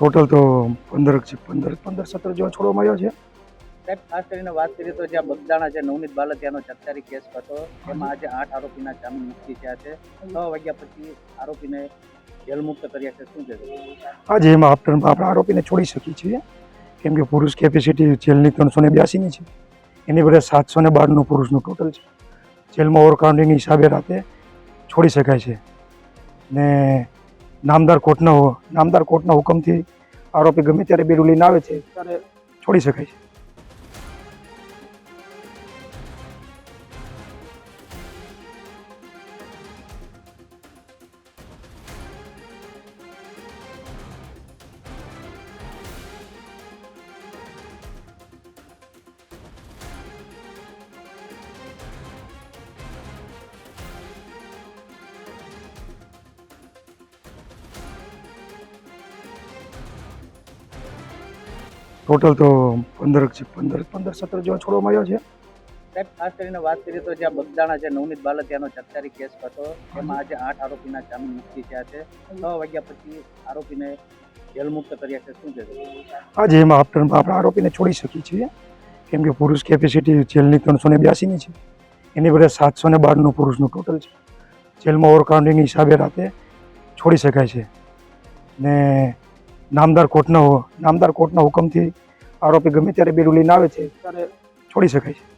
Total તો પંદર છે પંદર પંદર સત્તર જેવા છોડવામાં આવ્યા છે. સાહેબ ખાસ કરીને વાત કરીએ તો જ્યાં બગદાણા છે નવનીત બાલતિયાનો ચકચારી કેસ હતો એમાં આજે આઠ આરોપીના જામીન મુક્તિ થયા છે. છ વાગ્યા પછી આરોપીને જેલ મુક્ત કર્યા છે. શું છે આજે એમાં આફ્ટરમાં આપણે આરોપીને છોડી શકીએ છીએ. કેમ કે પુરુષ કેપેસિટી જેલની ત્રણસો ને બ્યાસીની છે. એની બદલે સાતસો ને બારનું પુરુષનું ટોટલ છે. જેલમાં ઓવરકાઉન્ટિંગની હિસાબે રાતે છોડી શકાય છે. ને નામદાર કોર્ટના નામદાર કોર્ટના હુકમથી આરોપી ગમે ત્યારે બેડું લઈને આવે છે, ત્યારે છોડી શકાય છે. ટોટલ તો પંદર છે પંદર પંદર સત્તર જેવા છોડવામાં આવ્યા છે. સાહેબ ખાસ કરીને વાત કરીએ તો જ્યાં બગદાણા છે નવનીત બાલતિયાનો સત્તારી કેસ હતો એમાં આજે આઠ આરોપીના જામીન મુક્તિ થયા છે. છ વાગ્યા પછી આરોપીને જેલ મુક્ત કર્યા છે. શું છે આજે એમાં આફ્ટરમાં આપણે આરોપીને છોડી શકીએ છીએ. કેમ કે પુરુષ કેપેસિટી જેલની ત્રણસો ને બ્યાસીની છે. એની બદલે સાતસો ને બારનું પુરુષનું ટોટલ છે. જેલમાં ઓવરકાઉન્ટિંગ હિસાબે રાતે છોડી શકાય છે. ને નામદાર કોર્ટના નામદાર કોર્ટના હુકમથી આરોપી ગમે ત્યારે બેરું લઈને આવે છે, ત્યારે છોડી શકાય છે.